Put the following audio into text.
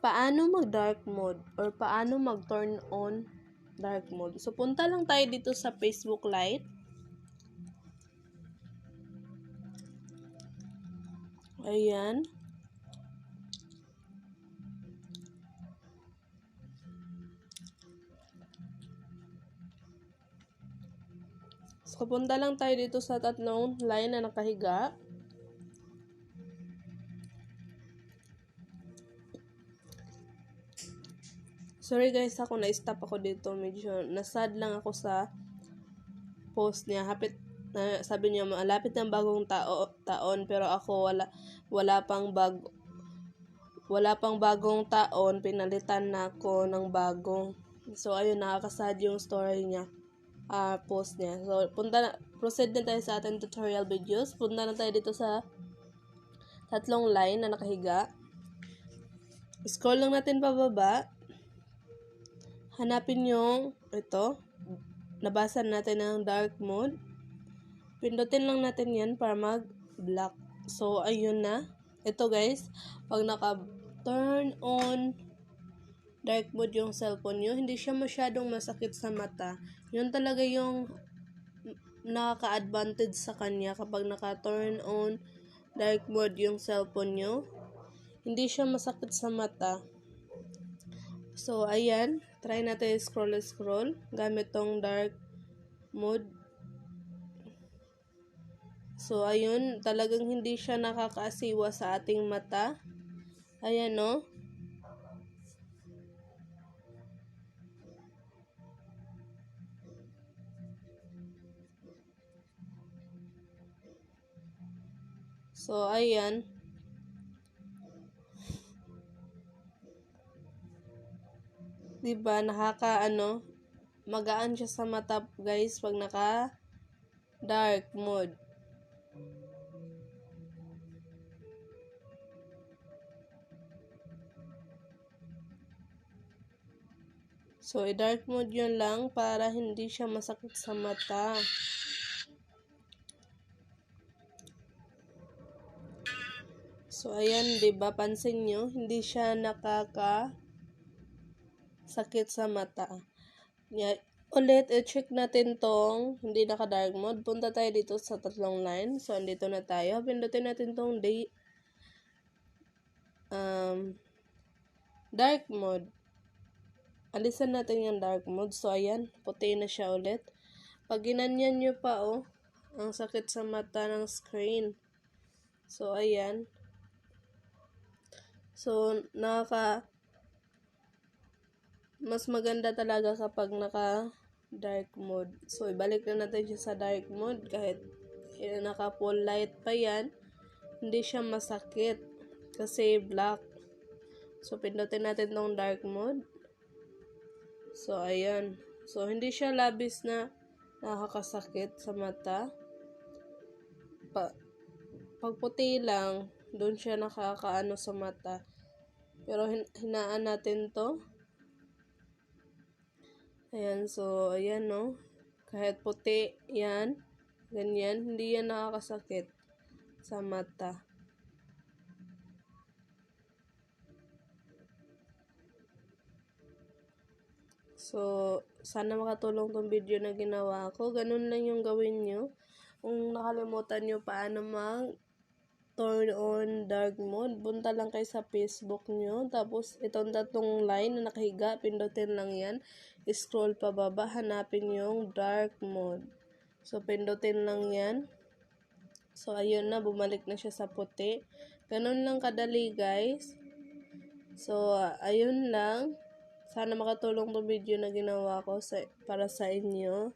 paano mag dark mode or paano mag turn on dark mode. So, punta lang tayo dito sa Facebook Lite. Ayan. So, punta lang tayo dito sa tatlong line na nakahiga. Sorry guys, ako na-stop ako dito. Medyo nasad lang ako sa post niya. Hapit, na sabi niya, malapit ng bagong tao, taon. Pero ako, wala, wala pang bag, wala pang bagong taon. Pinalitan na ako ng bagong. So, ayun, nakakasad yung story niya. Uh, post niya. So, punta na, proceed na tayo sa ating tutorial videos. Punta na tayo dito sa tatlong line na nakahiga. Scroll lang natin pababa hanapin yung ito. Nabasa natin ng dark mode. Pindutin lang natin yan para mag-black. So, ayun na. Ito guys, pag naka-turn on dark mode yung cellphone nyo, hindi siya masyadong masakit sa mata. Yun talaga yung nakaka-advantage sa kanya kapag naka-turn on dark mode yung cellphone nyo. Hindi siya masakit sa mata. So, ayan. Try natin scroll-scroll gamit tong dark mode. So, ayun. Talagang hindi siya nakakaasiwa sa ating mata. Ayan, no? So, ayan. 'Di ba? Nakaka ano, magaan siya sa mata, guys, pag naka dark mode. So, i-dark mode yun lang para hindi siya masakit sa mata. So, ayan, ba Pansin nyo, hindi siya nakaka sakit sa mata. Yeah. Ulit, i-check natin tong hindi naka-dark mode. Punta tayo dito sa tatlong line. So, andito na tayo. Pindutin natin tong day um, dark mode. Alisan natin yung dark mode. So, ayan. Puti na siya ulit. Pag ginanyan nyo pa, oh, ang sakit sa mata ng screen. So, ayan. So, naka mas maganda talaga kapag naka dark mode. So, ibalik na natin siya sa dark mode kahit eh, naka full light pa yan. Hindi siya masakit kasi black. So, pindutin natin tong dark mode. So, ayan. So, hindi siya labis na nakakasakit sa mata. Pa pag puti lang, doon siya nakakaano sa mata. Pero hin hinaan natin to. Ayan, so, ayan, no. Kahit puti, yan, ganyan, hindi yan nakakasakit sa mata. So, sana makatulong tong video na ginawa ko. Ganun lang yung gawin nyo. Kung nakalimutan nyo paano mag turn on dark mode, punta lang kayo sa Facebook nyo. Tapos, itong tatong line na nakahiga, pindutin lang yan. Scroll pa baba, hanapin yung dark mode. So, pindutin lang yan. So, ayun na, bumalik na siya sa puti. Ganun lang kadali, guys. So, ayun lang. Sana makatulong tong video na ginawa ko sa, para sa inyo.